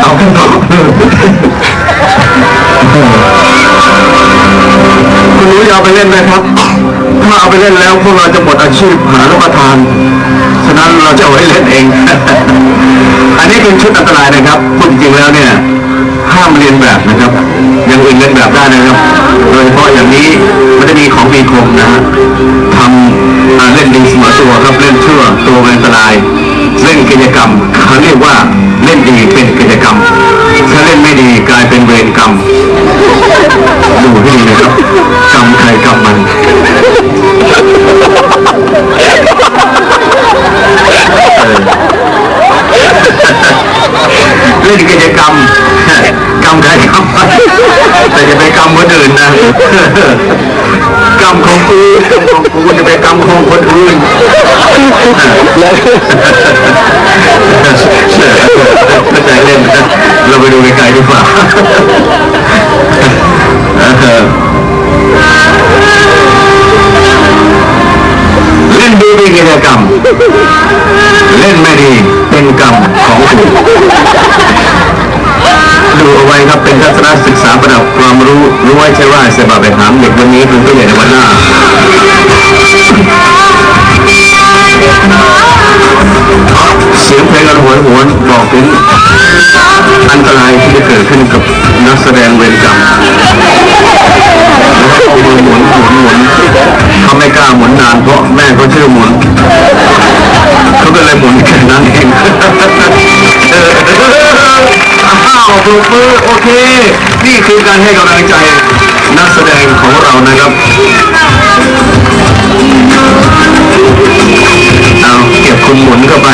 เอาข้างนอกคุณรู้จะเอาไปเล่นไหมครับ ถ้าเอาไปเล่นแล้วพวกเราจะหมดอาชีพหารับประทาน ฉะนั้นเราจะเอาไว้เล่นเอง อันนี้เป็นชุดอันตรายนะครับพูดจริงๆแล้วเนี่ยห้ามเรียนแบบนะครับย่างอื่นเรียนแบบได้นะครับ โดยเฉพาะอย่างนี้มันจะมีของมีคมนะฮะทำเล่นดีเสมอตัวครับเล่นชั่วตัวเป็นอันตราย เล่นกิจกรรมเขาเรียกว่าเล่นดีเป็นกิจกรรม ถ้าเล่นไม่ดีกลายเป็นเวรกรรม ดูให้ดีนะครับกรรมใครกรรมมันเล่นกิจกรรมกรรมใครกรรมมันแต่จะไปกรรมคนอื่นนะกรรมของกูกรรมของกูจะไปกรรมของคนอื่นเข้า กิจกรรม เล่นไม่ดีเป็นกรรมของคุณดูเอาไว้ครับเป็นทัศนศึกษาประดับความรู้รู้ไว้ใช่ว่าเสบาไปถามเด็กวันนี้เป็นผู้ใหญ่ในวันหน้าเสียงเพลงกระหวยหวนบอกถึงอันตรายที่จะเกิดขึ้นกับนักแสดงเวรกรรม นั่นเองอ้าวปรบมือโอเค นี่คือการให้กำลังใจนักแสดงของเรานะครับเอาเก็บคุณหมุนเข้าไป